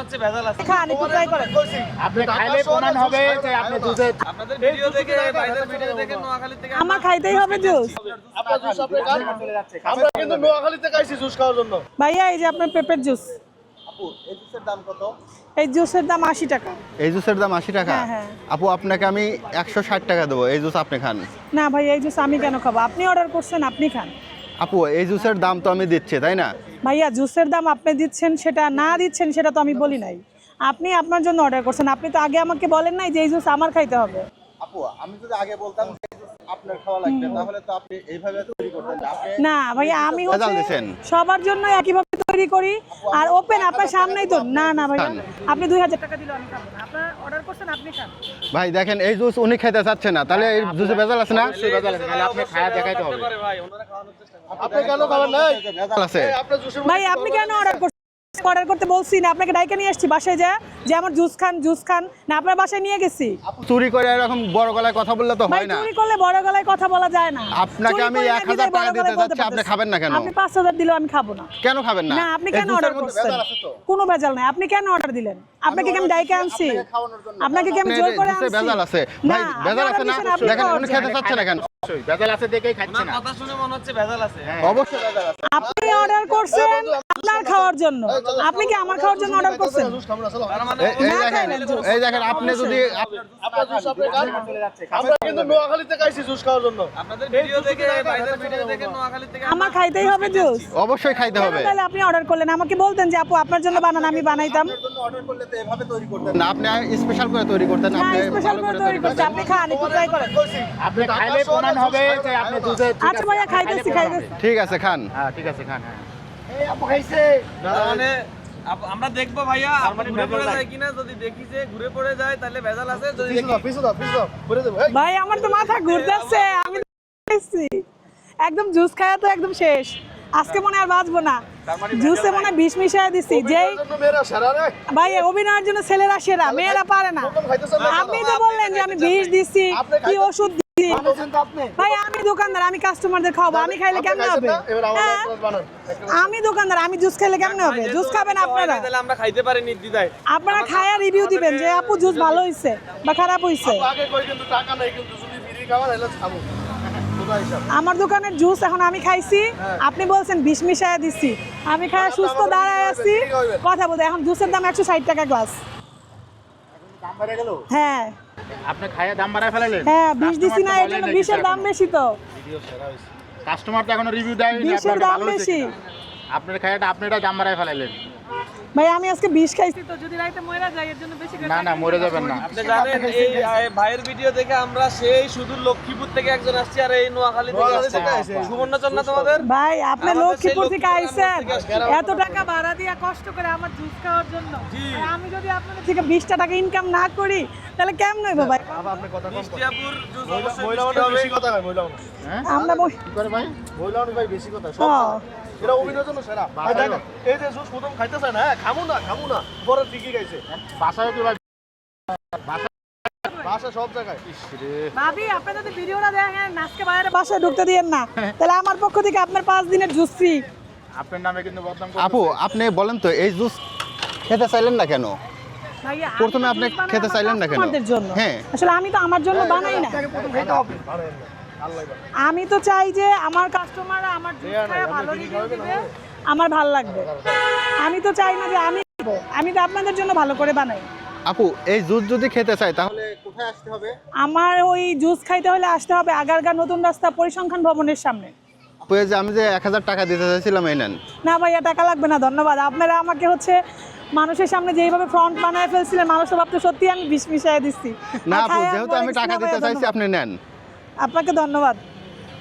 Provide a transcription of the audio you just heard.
হচ্ছে ভেজাল আছে। খান একটু ট্রাই করেন। আপনি খাইলে প্রমাণ হবে যে আপনি দুধে আপনাদের ভিডিও দেখে ভাইদের ভিডিও দেখে নোয়াখালী থেকে আমার খাইতেই হবে জুস আপনার জুস আপনি খান। আমরা কিন্তু নোয়াখালী থেকে আইছি জুস খাওয়ার জন্য। ভাইয়া এই যে আপনার পেঁপের জুস এই জুসের দাম কত? এই জুসের দাম আশি টাকা। এই জুসের দাম আশি টাকা? হ্যাঁ, হ্যাঁ। আপু আপনাকে আমি একশো ষাট টাকা দেবো। এই জুস আপনি খান। না ভাই এই জুস আমি কেন খাব? আপনি অর্ডার করছেন আপনি খান। আপু এই জুসের দাম তো আমি দিচ্ছি তাই না? ভাইয়া জুসের দাম আপনি দিচ্ছেন সেটা না দিচ্ছেন সেটা তো আমি বলি নাই। আপনি আপনার জন্য অর্ডার করছেন। আপনি তো আগে আমাকে বলেন নাই যে এই জুস আমার খাইতে হবে। আপু আমি যদি আগে বলতাম যে জুস আপনার খাওয়া লাগবে তাহলে তো আপনি এইভাবে তৈরি করতেন। না। ভাইয়া আমি হচ্ছে সবার জন্য একইভাবে তৈরি করি। আর ওপেন আপনার সামনেই তো না না ভাই আপনি দুই হাজার টাকা দিলে আমি খাব না আপনার অর্ডার করছেন আপনি খান। ভাই দেখেন এই জুস উনি খেতে চাচ্ছে না। তাহলে এই জুসে ভেজাল আছে না? ভেজাল আছে তাহলে আপনি খায়া দেখাইতে হবে। ভাই ওনারা খাওয়ানোর চেষ্টা করে আপনি কেন খাবেন নাই ভেজাল আছে ভাই আপনি কেন অর্ডার করছেন? অর্ডার করতে বলছি না আপনাকে ডাইকে নিয়ে এসেছি বাসায় যা যে আমার জুস খান জুস খান। না আপনার বাসায় নিয়ে গেছি। চুরি করে এরকম বড় গলায় কথা বললে তো হয় না। চুরি করলে বড় গলায় কথা বলা যায় না। আপনাকে আমি 1000 টাকা দিতে যাচ্ছি, আপনি খাবেন না কেন? আপনি পাঁচ হাজার দিলেও আমি খাব না। কেন খাবেন না? না আপনি কেন অর্ডার করছেন। কোনো ভেজাল নাই। আপনি কেন অর্ডার দিলেন? আপনাকে কি আমি ডাইকে আনছি? আপনাকে কি আমি জোর করে আনছি? ভেজাল আছে। ভাই ভেজাল আছে না? দেখেন উনি খেতে চাচ্ছে না কেন? অবশ্যই। ভেজাল আছে দেখেই খাচ্ছে না। কথা শুনে মনে হচ্ছে ভেজাল আছে। অবশ্যই ভেজাল আছে। আপনি অর্ডার করছেন আপনার খাওয়ার জন্য। আপনি কি আমার খাওয়ার জন্য অর্ডার করছেন? মানে এই- দেখেন আপনি যদি আপনার জুস আপনি খান। আমরা কিন্তু নোয়াখালী থেকে আইছি জুস খাওয়ার জন্য আপনাদের ভিডিও দেখে ভাইদের ভিডিও দেখে নোয়াখালী থেকে আমার খাইতেই হবে জুস। অবশ্যই খাইতে হবে। তাহলে আপনি অর্ডার করলেন। আমাকে বলতেন যে আপু আপনার জন্য বানান আমি বানাইতাম। অর্ডার করলে তো এভাবে তৈরি করতেন না। আপনি স্পেশাল করে তৈরি করতেন আপনি স্পেশাল করে তৈরি করতেন। আপনি খান একটু ট্রাই করেন। আপনি খাইলে হবে যে আপনি দুধে আচ্ছা ভাইয়া খাইতেছি খাইতেছি। ঠিক আছে খান। হ্যাঁ ঠিক আছে খান হ্যাঁ। তার মানে আমরা দেখব ভাইয়া ঘুরে পড়ে যায় কিনা যদি দেখি যে ঘুরে পড়ে যায় তাহলে ভেজাল আছে যদি পিছু দাও পিছু দাও পিছু দাও করে দেবো ভাই আমার তো মাথা ঘুরতেছে আমি একদম জুস খাওয়া তো একদম শেষ। আজকে মনে আর বাঁচবো না। জুসে মনে হয় বিষ মিশিয়ে দিছি যেই রে। ভাই অভিনয়ের জন্য ছেলেরা সেরা মেয়েরা পারে না। আপনি তো বললেন যে আমি বিষ দিচ্ছি কি ওষুধ বলছেন তো আপনি? ভাই আমি দোকানদার আমি কাস্টমারদের খাওয়াবো। আমি খাইলে কেমন হবে? হ্যাঁ? আমি দোকানদার আমি জুস খেলে কেমন হবে? জুস খাবেন আপনারা? তাহলে আমরা খাইতে পারি নির্দ্বিধায় আপনারা খায়া রিভিউ দিবেন যে আপু জুস ভালো হইছে বা খারাপ হইছে? আগে কই কিন্তু টাকা নাই কিন্তু যদি ফ্রি খাবার এলে খাব। আমার দোকানের জুস এখন আমি খাইছি। আপনি বলছেন বিষ মিশায় দিচ্ছি আমি খায়া সুস্থ দাঁড়ায় আছি। কথা বলতে এখন জুসের দাম একশো ষাট টাকা গ্লাস হ্যাঁ। আপনি খায়া দাম বাড়ায় ফেলাইলেন? হ্যাঁ 20 দিছি না এর জন্য বিষের দাম বেশি তো। কাস্টমার তো এখনও রিভিউ দেয়নি বিষের আপনার দাম ভালো বেশি। আপনার খাইয়াটা আপনি এটা দাম বাড়ায় ফেলাইলেন। ভাই আমি আজকে বিষ খাইছি তো যদি রাইতে মরে যাই এর জন্য বেশি না না মরে যাবেন না। আপনি জানেন এই ভাইয়ের ভিডিও দেখে আমরা সেই শুধু লক্ষ্মীপুর থেকে একজন আসছি আর এই নোয়াখালী থেকে আসছে। থেকে সুবর্ণচর না তোমাদের? ভাই আপনি লক্ষ্মীপুর থেকে আইছেন। এত টাকা ভাড়া দিয়া কষ্ট করে আমার জুস খাওয়ার জন্য। আমি যদি আপনাদের থেকে বিশটা টাকা ইনকাম না করি তাহলে কেমন হইব ভাই? হ্যাঁ? আমরা করে ভাই? ভাই বেশি কথা সব হ্যাঁ। এটা জন্য সেরা। এই যে জুস প্রথম খাইতেছে না খামু না খামু না। পরে ঠিকই খাইছে। বাসায় কি ভাই বাসা সব জায়গায়। ভাবি আপনি যদি ভিডিওটা দেখেন আজকে বাইরে বাসায় ঢুকতে দিয়েন না। তাহলে আমার পক্ষ থেকে আপনার পাঁচ দিনের জুস ফ্রি আপনার নামে কিন্তু বদনাম আপু আপনি বলেন তো এই জুস খেতে চাইলেন না কেন? প্রথমে আমি আপনি খেতে আমার চাইলেন না কেন? হ্যাঁ। আসলে আমি তো আমার জন্য বানাই না। আমি তো চাই যে আমার কাস্টমাররা আমার ভালো রিভিউ দিবে আমার ভালো লাগবে। আমি তো চাই না যে আমি আমি তো আপনাদের জন্য ভালো করে বানাই। আপু এই জুস যদি খেতে চাই তাহলে কোথায় আসতে হবে? আমার ওই জুস খাইতে হলে আসতে হবে আগারগা নতুন রাস্তা পরিসংখ্যান ভবনের সামনে। আপু এই যে আমি যে এক হাজার টাকা দিতে চাইছিলাম এই নেন। না ভাইয়া টাকা লাগবে না ধন্যবাদ। আপনারা আমাকে হচ্ছে মানুষের সামনে যেভাবে ফ্রন্ট বানায় ফেলছিলেন মানুষ তো ভাবতে সত্যি আমি বিষ মিশাই দিচ্ছি। না যেহেতু আমি টাকা দিতে চাইছি আপনি নেন। আপনাকে ধন্যবাদ।